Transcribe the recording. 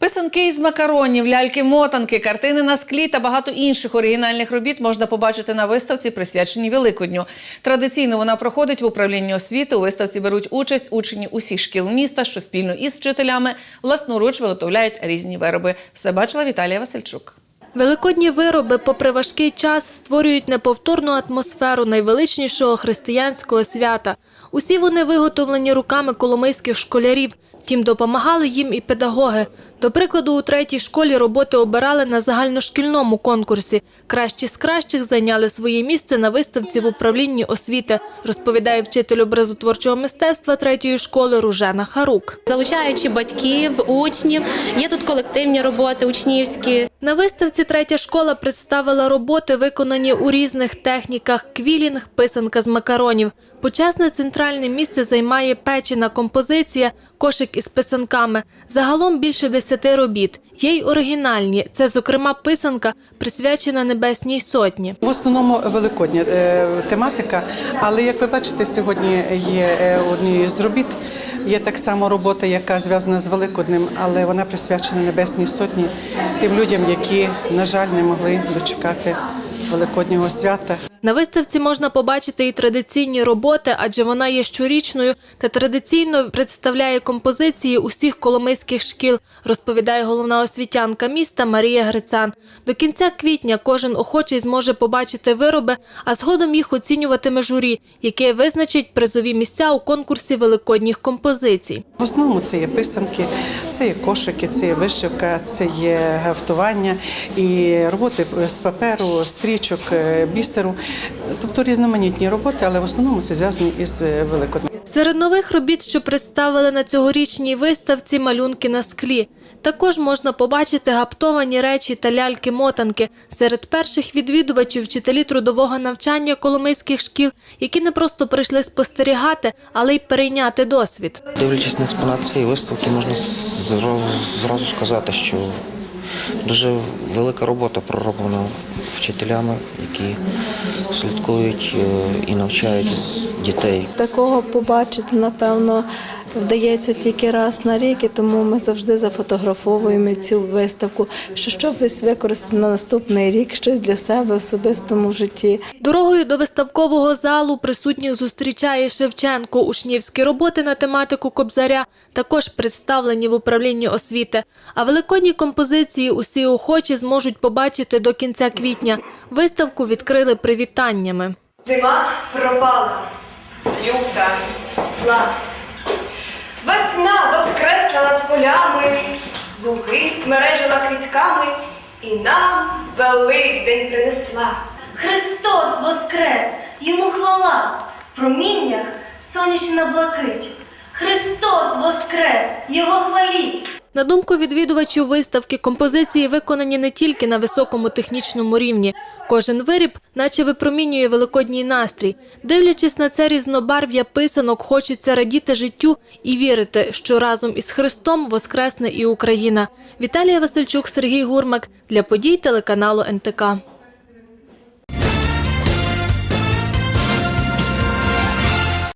Писанки із макаронів, ляльки-мотанки, картини на склі та багато інших оригінальних робіт можна побачити на виставці, присвяченій Великодню. Традиційно вона проходить в управлінні освіти. У виставці беруть участь учні усіх шкіл міста, що спільно із вчителями власноруч виготовляють різні вироби. Все бачила Віталія Васильчук. Великодні вироби, попри важкий час, створюють неповторну атмосферу найвеличнішого християнського свята. Усі вони виготовлені руками коломийських школярів. Втім, допомагали їм і педагоги. До прикладу, у третій школі роботи обирали на загальношкільному конкурсі. Кращі з кращих зайняли своє місце на виставці в управлінні освіти, розповідає вчитель образотворчого мистецтва третьої школи Ружена Харук. залучаючи батьків, учнів. Є тут колективні роботи учнівські. На виставці третя школа представила роботи, виконані у різних техніках: квілінг, писанка з макаронів. Почесне центральне місце займає печена композиція, кошик із писанками. Загалом більше десяти робіт. Є й оригінальні. Це, зокрема, писанка, присвячена Небесній Сотні. В основному великодня е, тематика, але як ви бачите, сьогодні є е, однією з робіт. Є так само робота, яка зв'язана з Великоднем, але вона присвячена Небесній Сотні тим людям, які, на жаль, не могли дочекати Великоднього свята. На виставці можна побачити і традиційні роботи, адже вона є щорічною та традиційно представляє композиції усіх коломийських шкіл, розповідає головна освітянка міста Марія Грицан. До кінця квітня кожен охочий зможе побачити вироби, а згодом їх оцінюватиме журі, яке визначить призові місця у конкурсі великодніх композицій. В основному це є писанки, це є кошики, це є вишивка, це є гафтування і роботи з паперу, стрічок, е, бісеру, тобто різноманітні роботи, але в основному це зв'язано із е, Великоднем. Серед нових робіт, що представили на цьогорічній виставці малюнки на склі. Також можна побачити гаптовані речі та ляльки-мотанки. Серед перших відвідувачів вчителі трудового навчання коломийських шкіл, які не просто прийшли спостерігати, але й перейняти досвід. Дивлячись на експонат цієї виставки, можна зразу, зразу сказати, що дуже велика робота пророблена вчителями, які слідкують е, і навчають дітей. Такого побачити, напевно, вдається тільки раз на рік, і тому ми завжди зафотографовуємо цю виставку, що щоб використати на наступний рік щось для себе в особистому житті. Дорогою до виставкового залу присутніх зустрічає Шевченко. Учнівські роботи на тематику Кобзаря також представлені в управлінні освіти. А великодні композиції усі охочі зможуть побачити до кінця квітня. Виставку відкрили привітаннями. Зима пропала, люта, зла. Весна воскресла над полями, луги смережила квітками і нам Великдень принесла. Христос воскрес, йому хвала, в проміннях сонячна блакить. Христос воскрес, його хваліть. На думку відвідувачів виставки, композиції виконані не тільки на високому технічному рівні. Кожен виріб наче випромінює великодній настрій. Дивлячись на це різнобарв'я писанок, хочеться радіти життю і вірити, що разом із Христом воскресне і Україна. Віталія Васильчук, Сергій Гурмак для подій телеканалу НТК.